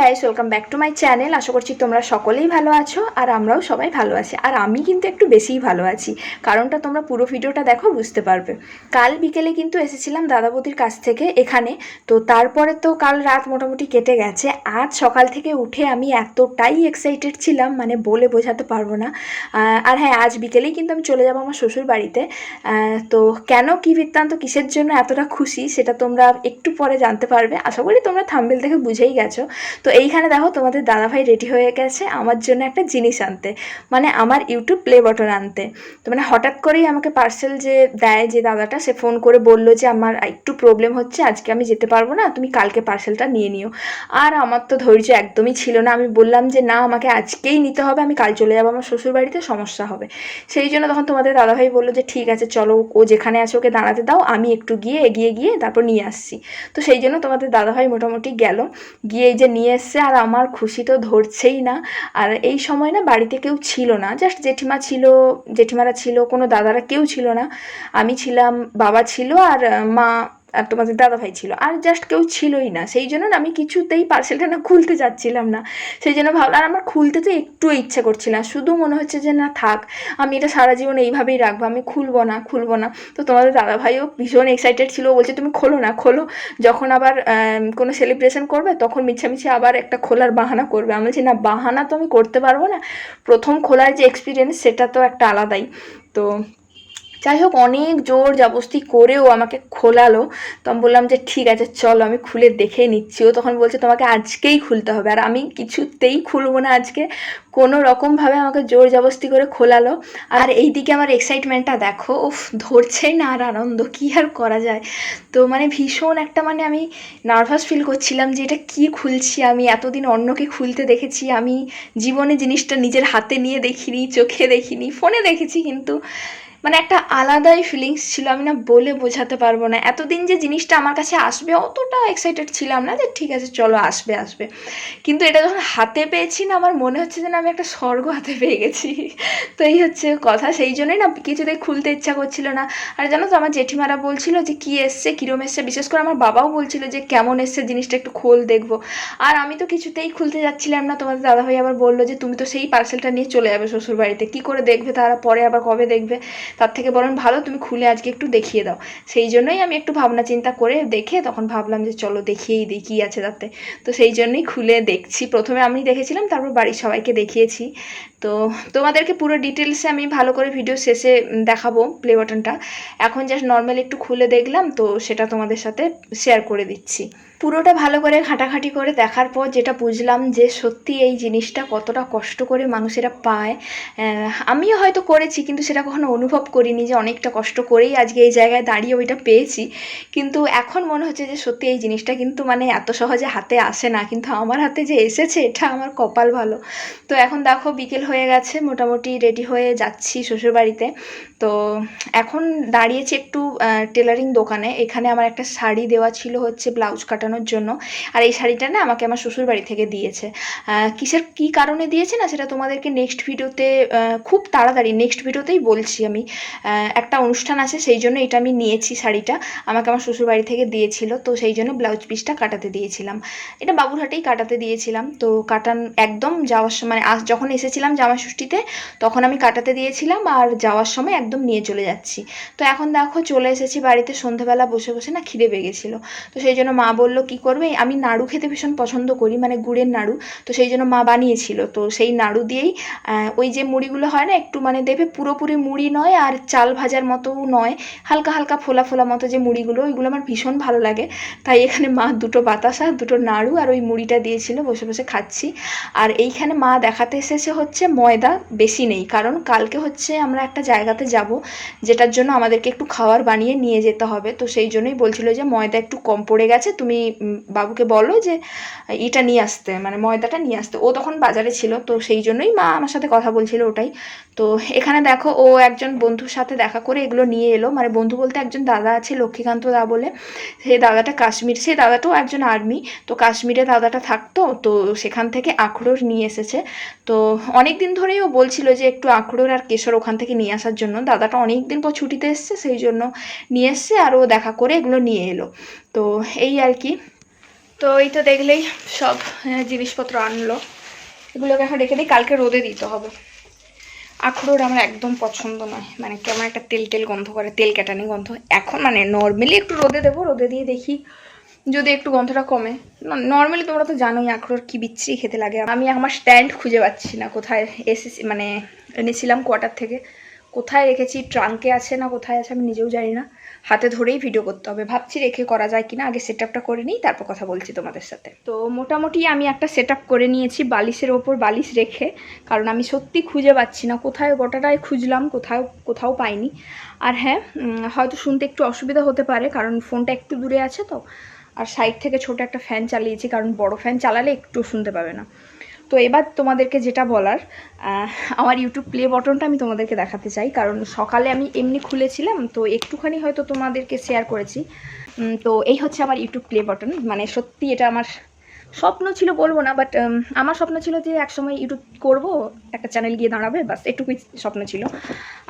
Guys welcome back to my channel আশা করছি তোমরা সকলেই ভালো আছো আর আমরাও সবাই ভালো আছি। আর আমি কিন্তু একটু বেশিই ভালো আছি, কারণটা তোমরা পুরো ভিডিওটা দেখো, বুঝতে পারবে। কাল বিকেলে কিন্তু এসেছিলাম দাদাবদির কাছ থেকে এখানে, তো তারপরে তো কাল রাত মোটামুটি কেটে গেছে। আজ সকাল থেকে উঠে আমি এতটাই এক্সাইটেড ছিলাম মানে বলে বোঝাতে পারব না। আর হ্যাঁ আজ বিকেলেই কিন্তু আমি চলে যাব আমার শ্বশুর বাড়িতে। তো কেন, কি বৃত্তান্ত, কিসের জন্য এতটা খুশি, সেটা তোমরা একটু পরে জানতে পারবে। আশা করি তোমরা থাম্বেল থেকে বুঝেই গেছো। তো এইখানে দেখো তোমাদের দাদাভাই রেডি হয়ে গেছে আমার জন্য একটা জিনিস আনতে। মানে আমার ইউটিউব প্লে বটন আনতে। তো মানে হঠাৎ করেই আমাকে পার্সেল যে দেয় যে দাদাটা, সে ফোন করে বলল যে, আমার একটু প্রবলেম হচ্ছে, আজকে আমি যেতে পারব না, তুমি কালকে পার্সেলটা নিয়ে নিও। আর আমার তো ধৈর্য একদমই ছিল না। আমি বললাম যে, না, আমাকে আজকেই নিতে হবে, আমি কাল চলে যাব, আমার শ্বশুর বাড়িতে সমস্যা হবে। সেই জন্য তখন তোমাদের দাদাভাই বলল যে, ঠিক আছে, চলো, ও যেখানে আছে ওকে দাঁড়াতে দাও, আমি একটু গিয়ে এগিয়ে গিয়ে তারপর নিয়ে আসছি। তো সেই জন্য তোমাদের দাদাভাই মোটামুটি গেল। গিয়ে এই যে নিয়ে এসছে আর আমার খুশি তো ধরছেই না। আর এই সময় না বাড়িতে কেউ ছিল না। জাস্ট জেঠিমা ছিল, জেঠিমারা ছিল, কোনো দাদারা কেউ ছিল না। আমি ছিলাম, বাবা ছিল আর মা আর তোমাদের দাদাভাই ছিল, আর জাস্ট কেউ ছিলই না। সেই জন্য না আমি কিছুতেই পার্সেলটা না খুলতে চাচ্ছিলাম না। সেই জন্য ভাবলাম, আর আমার খুলতে তো একটু ইচ্ছে করছিল না। শুধু মনে হচ্ছে যে, না, থাক, আমি এটা সারা জীবন এইভাবেই রাখব, আমি খুলবো না খুলবো না। তো তোমাদের দাদাভাইও ভীষণ এক্সাইটেড ছিল। বলছে, তুমি খোলো না, খোলো। যখন আবার কোনো সেলিব্রেশন করবে, তখন মিছামিছি আবার একটা খোলার বাহানা করবে। আমি বলছি, না, বাহানা তো আমি করতে পারব না। প্রথম খোলার যে এক্সপিরিয়েন্স সেটা তো একটা আলাদাই। তো যাই হোক অনেক জোর জবস্তি করেও আমাকে খোলালো। তো আমি বললাম যে, ঠিক আছে, চলো, আমি খুলে দেখে নিচ্ছি। ও তখন বলছে, তোমাকে আজকেই খুলতে হবে। আর আমি কিছুতেই খুলবো না আজকে। কোনো রকমভাবে আমাকে জোর জবস্তি করে খোলালো। আর এই দিকে আমার এক্সাইটমেন্টটা দেখো, উফ, ধরছেই না আর আনন্দ, কী আর করা যায়? তো মানে ভীষণ একটা মানে আমি নার্ভাস ফিল করছিলাম যে, এটা কী খুলছি আমি? এতদিন অন্যকে খুলতে দেখেছি, আমি জীবনে জিনিসটা নিজের হাতে নিয়ে দেখিনি, চোখে দেখিনি ফোনে দেখেছি কিন্তু মানে একটা আলাদাই ফিলিংস ছিল, আমি না বলে বোঝাতে পারব না। এতদিন যে জিনিসটা আমার কাছে আসবে, অতটা এক্সাইটেড ছিলাম না যে ঠিক আছে, চলো, আসবে আসবে। কিন্তু এটা যখন হাতে পেয়েছি না, আমার মনে হচ্ছে যে না, আমি একটা স্বর্গ হাতে পেয়ে গেছি। তো এই হচ্ছে কথা, সেই জন্যই না কিছুতেই খুলতে ইচ্ছা করছিল না। আর জানো তো, আমার জেঠিমারা বলছিল যে, কী এসছে? কীরম এসছে? বিশেষ করে আমার বাবাও বলছিল যে, কেমন এসছে? জিনিসটা একটু খোল, দেখব। আর আমি তো কিছুতেই খুলতে যাচ্ছিলাম না। তোমাদের দাদাভাই আবার বলল যে, তুমি তো সেই পার্সেলটা নিয়ে চলে যাবে শ্বশুর বাড়িতে কী করে দেখবে তারা? পরে আবার কবে দেখবে? তার থেকে বরং ভালো তুমি খুলে আজকে একটু দেখিয়ে দাও। সেই জন্যই আমি একটু ভাবনা চিন্তা করে দেখে তখন ভাবলাম যে চলো দেখিয়েই দিই কী আছে তাতে। তো সেই জন্যই খুলে দেখছি। প্রথমে আমি দেখেছিলাম, তারপর বাড়ির সবাইকে দেখিয়েছি। তো তোমাদেরকে পুরো ডিটেলসে আমি ভালো করে ভিডিও শেষে দেখাবো প্লে বাটনটা এখন জাস্ট নর্মাল একটু খুলে দেখলাম, তো সেটা তোমাদের সাথে শেয়ার করে দিচ্ছি। পুরোটা ভালো করে ঘাটাঘাটি করে দেখার পর যেটা বুঝলাম যে সত্যি এই জিনিসটা কতটা কষ্ট করে মানুষেরা পায় আমিও হয়তো করেছি কিন্তু সেটা কখনো অনুভব করিনি যে অনেকটা কষ্ট করেই আজকে এই জায়গায় দাঁড়িয়ে ওইটা পেয়েছি। কিন্তু এখন মনে হচ্ছে যে সত্যি এই জিনিসটা কিন্তু মানে এত সহজে হাতে আসে না, কিন্তু আমার হাতে যে এসেছে এটা আমার কপাল ভালো। তো এখন দেখো বিকেল হয়ে গেছে মোটামুটি রেডি হয়ে যাচ্ছি শ্বশুরবাড়িতে। তো এখন দাঁড়িয়েছি একটু টেলারিং দোকানে। এখানে আমার একটা শাড়ি দেওয়া ছিল হচ্ছে ব্লাউজ কাটানোর জন্য। আর এই শাড়িটা না আমাকে আমার শ্বশুর বাড়ি থেকে দিয়েছে। কিসের কী কারণে দিয়েছে না সেটা তোমাদেরকে নেক্সট ভিডিওতে খুব তাড়াতাড়ি নেক্সট ভিডিওতেই বলছি আমি। একটা অনুষ্ঠান আছে, সেই জন্য এটা আমি নিয়েছি শাড়িটা। আমাকে আমার শ্বশুর বাড়ি থেকে দিয়েছিল, তো সেই জন্য ব্লাউজ পিসটা কাটাতে দিয়েছিলাম। এটা বাবুরহাটেই কাটাতে দিয়েছিলাম। তো কাটান, একদম যাওয়ার সময় মানে যখন এসেছিলাম জামা ষষ্ঠীতে তখন আমি কাটাতে দিয়েছিলাম। আর যাওয়ার সময় একদম নিয়ে চলে যাচ্ছি। তো এখন দেখো চলে এসেছি বাড়িতে সন্ধ্যাবেলা বসে বসে না খিদে পেয়ে তো সেই জন্য মা বলল, কি করবে? আমি নাড়ু খেতে ভীষণ পছন্দ করি মানে গুড়ের নাড়ু। তো সেই জন্য মা বানিয়েছিল। তো সেই নাড়ু দিয়েই ওই যে মুড়িগুলো হয় না, একটু মানে দেবে, পুরোপুরি মুড়ি নয় আর চাল ভাজার মতোও নয়, হালকা হালকা ফোলা ফোলা মতো যে মুড়িগুলো, ওইগুলো আমার ভীষণ ভালো লাগে। তাই এখানে মা দুটো বাতাসা, দুটো নাড়ু আর ওই মুড়িটা দিয়েছিল, বসে বসে খাচ্ছি। আর এইখানে মা দেখাতে এসেছে হচ্ছে ময়দা, বেশি নেই। কারণ কালকে হচ্ছে আমরা একটা জায়গাতে যাব, যেটার জন্য আমাদেরকে একটু খাবার বানিয়ে নিয়ে যেতে হবে। তো সেই জন্যই বলছিল যে, ময়দা একটু কম পড়ে গেছে, তুমি বাবুকে বলো যে, এটা নিয়ে আসতে মানে ময়দাটা নিয়ে আসতে। ও তখন বাজারে ছিল, তো সেই জন্যই মা আমার সাথে কথা বলছিল ওটাই। তো এখানে দেখো ও একজন বন্ধুর সাথে দেখা করে এগুলো নিয়ে এলো। মানে বন্ধু বলতে একজন দাদা আছে, লক্ষ্মীকান্ত দা বলে। সেই দাদাটা কাশ্মীর সেই দাদাটাও একজন আর্মি। তো কাশ্মীরে দাদাটা থাকতো, তো সেখান থেকে আখরোট নিয়ে এসেছে। তো অনেক দিন ধরেই ও বলছিল যে একটু আখরোট আর কেশর ওখান থেকে নিয়ে আসার জন্য। দাদাটা অনেক দিন পর ছুটিতে এসছে, সেই জন্য নিয়ে এসছে আর ও দেখা করে এগুলো নিয়ে এলো। তো এই আর কি। তো এই তো দেখলেই সব জিনিসপত্র আনলো। এগুলোকে এখন রেখে দিই, কালকে রোদে দিতে হবে। আখরোট আমার একদম পছন্দ নয়। মানে কেমন একটা তেল তেল গন্ধ করে, তেল কেটানি গন্ধ। এখন মানে নর্মালি একটু রোদে দেবো, রোদে দিয়ে দেখি যদি একটু গন্ধটা কমে। নর্মালি তোমরা তো জানোই আখরোট কি বিচ্ছি খেতে লাগে। আমি আমার স্ট্যান্ড খুঁজে পাচ্ছি না কোথায় এসেছি মানে এনেছিলাম কোয়ার্টার থেকে। কোথায় রেখেছি ট্রাঙ্কে আছে না কোথায় আছে আমি নিজেও জানি না। হাতে ধরেই ভিডিও করতে হবে। ভাবছি রেখে করা যায় কিনা, আগে সেট আপটা করে নিই, তারপর কথা বলছি তোমাদের সাথে। তো মোটামুটি আমি একটা সেট আপ করে নিয়েছি বালিশের ওপর বালিশ রেখে, কারণ আমি সত্যি খুঁজে পাচ্ছি না কোথায় গোটাটায় খুঁজলাম, কোথাও কোথাও পাইনি। আর হ্যাঁ হয়তো শুনতে একটু অসুবিধা হতে পারে, কারণ ফোনটা একটু দূরে আছে তো। আর সাইড থেকে ছোট একটা ফ্যান চালিয়েছি, কারণ বড় ফ্যান চালালে একটু শুনতে পাবে না। তো এবার তোমাদেরকে যেটা বলার আমার ইউটিউব প্লে বটনটা আমি তোমাদেরকে দেখাতে চাই। কারণ সকালে আমি এমনি খুলেছিলাম, তো একটুখানি হয়তো তোমাদেরকে শেয়ার করেছি। তো এই হচ্ছে আমার ইউটিউব প্লে বটন মানে সত্যি এটা আমার স্বপ্ন ছিল বলব না বাট আমার স্বপ্ন ছিল যে একসময় ইউটিউব করব, একটা চ্যানেল গিয়ে দাঁড়াবে বাস এটুকুই স্বপ্ন ছিল।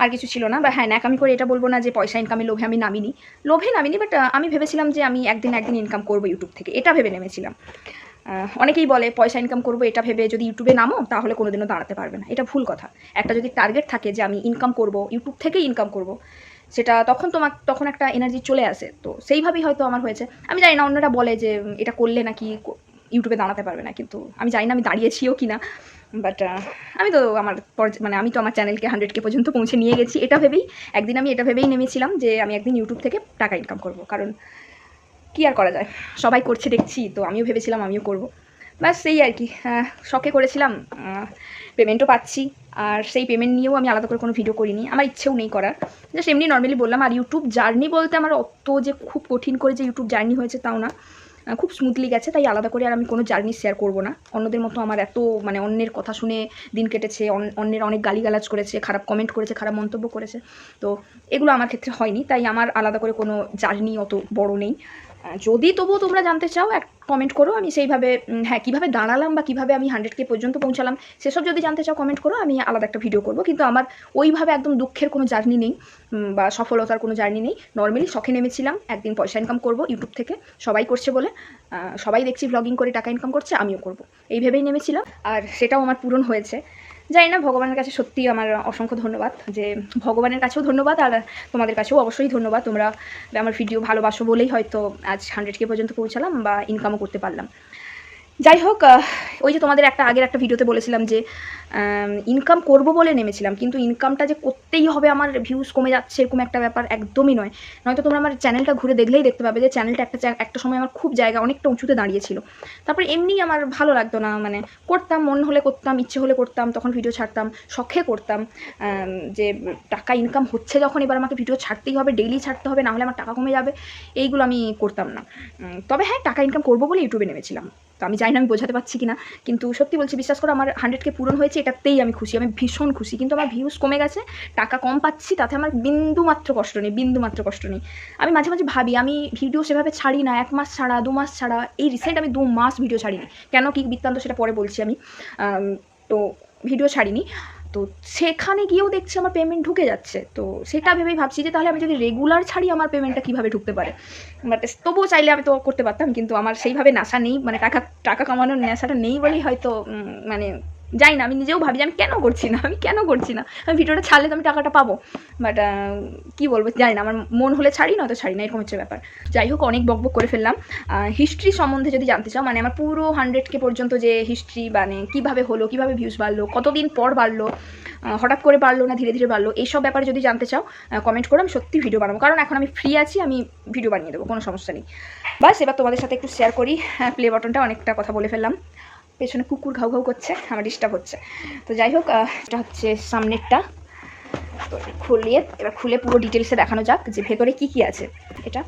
আর কিছু ছিল না বা হ্যাঁ ন্যাকামি করে এটা বলব না যে পয়সা ইনকামে লোভে আমি নামিনি। লোভে নামিনি বাট আমি ভেবেছিলাম যে আমি একদিন একদিন ইনকাম করব ইউটিউব থেকে। এটা ভেবে নেমেছিলাম। অনেকেই বলে, পয়সা ইনকাম করব, এটা ভেবে যদি ইউটিউবে নামো, তাহলে কোনোদিনও দাঁড়াতে পারবে না। এটা ভুল কথা। একটা যদি টার্গেট থাকে যে আমি ইনকাম করব ইউটিউব থেকেই ইনকাম করব, সেটা তখন তোমার তখন একটা এনার্জি চলে আসে। তো সেইভাবেই হয়তো আমার হয়েছে। আমি জানি না, অন্যরা বলে যে এটা করলে নাকি ইউটিউবে দাঁড়াতে পারবে না, কিন্তু আমি জানি না আমি দাঁড়িয়েছিও কি না বাট আমি তো আমার মানে আমি তো আমার চ্যানেলকে হান্ড্রেড কে পর্যন্ত পৌঁছে নিয়ে গেছি। এটা ভেবেই, একদিন আমি এটা ভেবেই নেমেছিলাম যে আমি একদিন ইউটিউব থেকে টাকা ইনকাম করব। কারণ কি আর করা যায়? সবাই করছে, দেখছি, তো আমিও ভেবেছিলাম, আমিও করব। ব্যাস সেই আর কি। শখে করেছিলাম পেমেন্টও পাচ্ছি। আর সেই পেমেন্ট নিয়েও আমি আলাদা করে কোনো ভিডিও করিনি। আমার ইচ্ছেও নেই করার। জাস্ট এমনি নর্মালি বললাম, আর ইউটিউব জার্নি বলতে আমার অত যে খুব কঠিন করে যে ইউটিউব জার্নি হয়েছে তাও না। খুব স্মুথলি গেছে, তাই আলাদা করে আর আমি কোনো জার্নি শেয়ার করব না। অন্যদের মতো আমার এত মানে অন্যের কথা শুনে দিন কেটেছে অন্যের অনেক গালিগালাজ করেছে, খারাপ কমেন্ট করেছে, খারাপ মন্তব্য করেছে। তো এগুলো আমার ক্ষেত্রে হয়নি, তাই আমার আলাদা করে কোনো জার্নি অত বড় নেই। যদি তবুও তোমরা জানতে চাও, এক কমেন্ট করো, আমি সেইভাবে হ্যাঁ কীভাবে দাঁড়ালাম বা কীভাবে আমি হান্ড্রেড কে পর্যন্ত পৌঁছালাম, সেসব যদি জানতে চাও কমেন্ট করো, আমি আলাদা একটা ভিডিও করব। কিন্তু আমার ওইভাবে একদম দুঃখের কোনো জার্নি নেই বা সফলতার কোনো জার্নি নেই। নর্মালি শখে নেমেছিলাম, একদিন পয়সা ইনকাম করব ইউটিউব থেকে, সবাই করছে বলে। সবাই দেখছি ব্লগিং করে টাকা ইনকাম করছে, আমিও করব। এই ভেবেই নেমেছিলাম, আর সেটাও আমার পূরণ হয়েছে। জানি না, ভগবানের কাছে সত্যি আমার অসংখ্য ধন্যবাদ যে ভগবানের কাছেও ধন্যবাদ আর তোমাদের কাছেও অবশ্যই ধন্যবাদ। তোমরা আমার ভিডিও ভালোবাসো বলেই হয়তো আজ হান্ড্রেড কে পর্যন্ত পৌঁছালাম বা ইনকামও করতে পারলাম। যাই হোক ওই যে তোমাদের একটা আগের একটা ভিডিওতে বলেছিলাম যে ইনকাম করব বলে নেমেছিলাম, কিন্তু ইনকামটা যে করতেই হবে আমার ভিউজ কমে যাচ্ছে এরকম একটা ব্যাপার একদমই নয়। নয়তো তোমরা আমার চ্যানেলটা ঘুরে দেখলেই দেখতে পাবে যে চ্যানেলটা একটা একটা সময় আমার খুব জায়গা অনেকটা উঁচুতে দাঁড়িয়েছিল। তারপরে এমনি আমার ভালো লাগতো না মানে করতাম, মন হলে করতাম, ইচ্ছে হলে করতাম, তখন ভিডিও ছাড়তাম, শখে করতাম যে টাকা ইনকাম হচ্ছে যখন, এবার আমাকে ভিডিও ছাড়তেই হবে ডেইলি ছাড়তে হবে নাহলে আমার টাকা কমে যাবে, এইগুলো আমি করতাম না। তবে হ্যাঁ টাকা ইনকাম করব বলে ইউটিউবে নেমেছিলাম। আমি জানি না আমি বোঝাতে পারছি কিনা, কিন্তু সত্যি বলছি বিশ্বাস করো আমার হান্ড্রেডকে পূরণ হয়েছে, এটাতেই আমি খুশি, আমি ভীষণ খুশি, কিন্তু আমার ভিউজ কমে গেছে, টাকা কম পাচ্ছি, তাতে আমার বিন্দু মাত্র কষ্ট নেই, বিন্দু মাত্র কষ্ট নেই। আমি মাঝে মাঝে ভাবি, আমি ভিডিও সেভাবে ছাড়ি না, এক মাস ছাড়া, দু মাস ছাড়া, এই রিসেন্ট আমি দু মাস ভিডিও ছাড়িনি। কেন কি বৃত্তান্ত সেটা পরে বলছি আমি তো ভিডিও ছাড়িনি। তো সেখানে গিয়েও দেখছি আমার পেমেন্ট ঢুকে যাচ্ছে। তো সেটা ভেবেই ভাবছি যে তাহলে আমি যদি রেগুলার ছাড়ি আমার পেমেন্টটা কীভাবে ঢুকতে পারে? বাট তবুও চাইলে আমি তো করতে পারতাম, কিন্তু আমার সেইভাবে নেশা নেই মানে টাকা টাকা কামানোর নেশাটা নেই বলেই হয়তো মানে যাই না, আমি নিজেও ভাবি যে আমি কেন করছি না, আমি কেন করছি না। আমি ভিডিওটা ছাড়লে তো আমি টাকাটা পাবো। বাট কী বলব, জানি না, আমার মন হলে ছাড়ি না তো ছাড়ি না, এরকম হচ্ছে ব্যাপার। যাই হোক, অনেক বকবক করে ফেললাম। হিস্ট্রি সম্বন্ধে যদি জানতে চাও মানে আমার পুরো হান্ড্রেড কে পর্যন্ত যে হিস্ট্রি মানে কীভাবে হলো, কীভাবে ভিউজ বাড়লো, কতদিন পর বাড়লো হঠাৎ করে বাড়লো না, ধীরে ধীরে বাড়লো এইসব ব্যাপারে যদি জানতে চাও কমেন্ট করো আমি সত্যি ভিডিও বানাবো। কারণ এখন আমি ফ্রি আছি, আমি ভিডিও বানিয়ে দেবো, কোনো সমস্যা নেই। বাস, এবার তোমাদের সাথে একটু শেয়ার করি। প্লে বাটনটা অনেকটা কথা বলে ফেললাম। পেছনে কুকুর ঘাউ ঘাউ করছে, আমার ডিস্টার্ব হচ্ছে। তো যাই হোক এটা হচ্ছে সামনেরটা। তো খুলিয়ে, এবার খুলে পুরো ডিটেলসে দেখানো যাক যে ভেতরে কি কি আছে। এটা,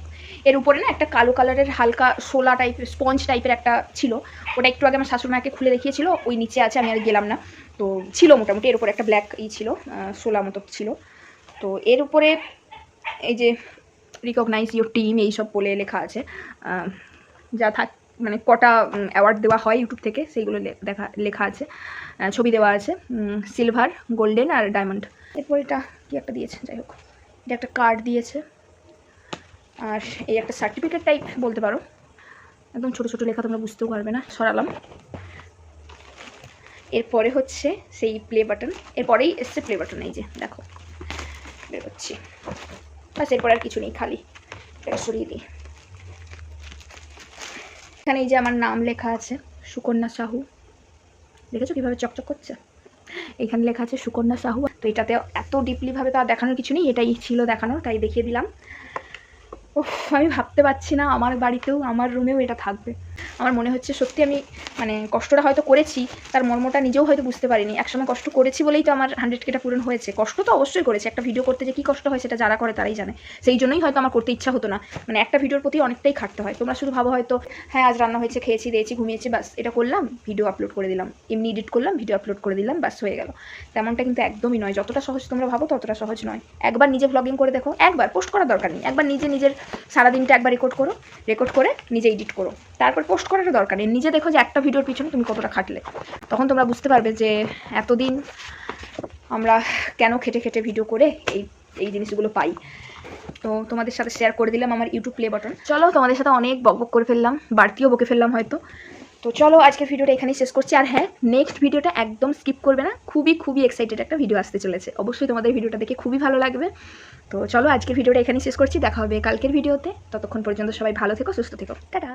এর উপরে না একটা কালো কালারের হালকা শোলা টাইপের স্পঞ্জ টাইপের একটা ছিল। ওটা একটু আগে আমার শাশুড়ি মাকে খুলে দেখিয়েছিল, ওই নিচে আছে, আমি আর গেলাম না। তো ছিল মোটামুটি, এর উপরে একটা ব্ল্যাক ই ছিল শোলা মতো ছিল। তো এর উপরে এই যে রিকগনাইজ ইউর টিম এইসব বলে লেখা আছে। যা থাক মানে কটা অ্যাওয়ার্ড দেওয়া হয় ইউটিউব থেকে, সেইগুলো দেখা, লেখা আছে ছবি দেওয়া আছে সিলভার গোল্ডেন আর ডায়মন্ড এরপর এটা কি একটা দিয়েছে, যাই হোক। এটা একটা কার্ড দিয়েছে। আর এই একটা সার্টিফিকেট টাইপ বলতে পারো। একদম ছোট ছোট লেখা তোমরা বুঝতেও পারবে না, সরালাম। এরপরে হচ্ছে সেই প্লে বাটন এরপরেই এসছে প্লে বাটন এই যে, দেখো। বের করছি বাস এরপর আর কিছু নেই, খালি। এটা সরিয়ে দিই। এখানে এই যে আমার নাম লেখা আছে, সুকন্যা সাহু। দেখেছ কীভাবে চকচক করছে? এখানে লেখা আছে সুকন্যা সাহু। তো এটাতে এত ডিপলিভাবে তো আর দেখানোর কিছু নেই, এটাই ছিল দেখানোর, তাই দেখিয়ে দিলাম। ও আমি ভাবতে পারছি না, আমার বাড়িতেও, আমার রুমেও এটা থাকবে। আমার মনে হচ্ছে সত্যি আমি মানে কষ্টটা হয়তো করেছি, তার মর্মটা নিজেও হয়তো বুঝতে পারিনি। একসময় কষ্ট করেছি বলেই তো আমার হান্ড্রেড কেটা পূরণ হয়েছে। কষ্ট তো অবশ্যই করেছে। একটা ভিডিও করতে যে কী কষ্ট হয় সেটা যারা করে তারাই জানে। সেই জন্যই হয়তো আমার করতে ইচ্ছা হতো না। মানে একটা ভিডিওর প্রতি অনেকটাই খাটতে হয়। তোমরা শুধু ভাবো হয়তো হ্যাঁ আজ রান্না হয়েছে, খেয়েছি, দিয়েছি, ঘুমিয়েছি, বাস, এটা করলাম ভিডিও আপলোড করে দিলাম। এমনি এডিট করলাম ভিডিও আপলোড করে দিলাম, বাস, হয়ে গেল। তেমনটা কিন্তু একদমই নয়। যতটা সহজ তোমরা ভাবো, ততটা সহজ নয়। একবার নিজে ভ্লগিং করে দেখো। একবার পোস্ট করার দরকার নেই। একবার নিজে নিজের সারাদিনটা একবার রেকর্ড করো। রেকর্ড করে নিজে এডিট করো। তারপর পোস্ট করারও দরকার নেই। নিজে দেখো যে একটা ভিডিওর পিছনে তুমি কতটা খাটলে। তখন তোমরা বুঝতে পারবে যে এতদিন আমরা কেন খেটে খেটে ভিডিও করে এই এই জিনিসগুলো পাই। তো তোমাদের সাথে শেয়ার করে দিলাম আমার ইউটিউব প্লে বাটন চলো তোমাদের সাথে অনেক বক করে ফেললাম, বাড়তিও বকে ফেললাম হয়তো। তো চলো আজকের ভিডিওটা এখানেই শেষ করছি। আর হ্যাঁ নেক্সট ভিডিওটা একদম স্কিপ করবে না। খুবই খুবই এক্সাইটেড একটা ভিডিও আসতে চলেছে। অবশ্যই তোমাদের ভিডিওটা দেখে খুবই ভালো লাগবে। তো চলো আজকের ভিডিওটা এখানেই শেষ করছি। দেখা হবে কালকের ভিডিওতে। ততক্ষণ পর্যন্ত সবাই ভালো থেকো, সুস্থ থেকো। টাটা।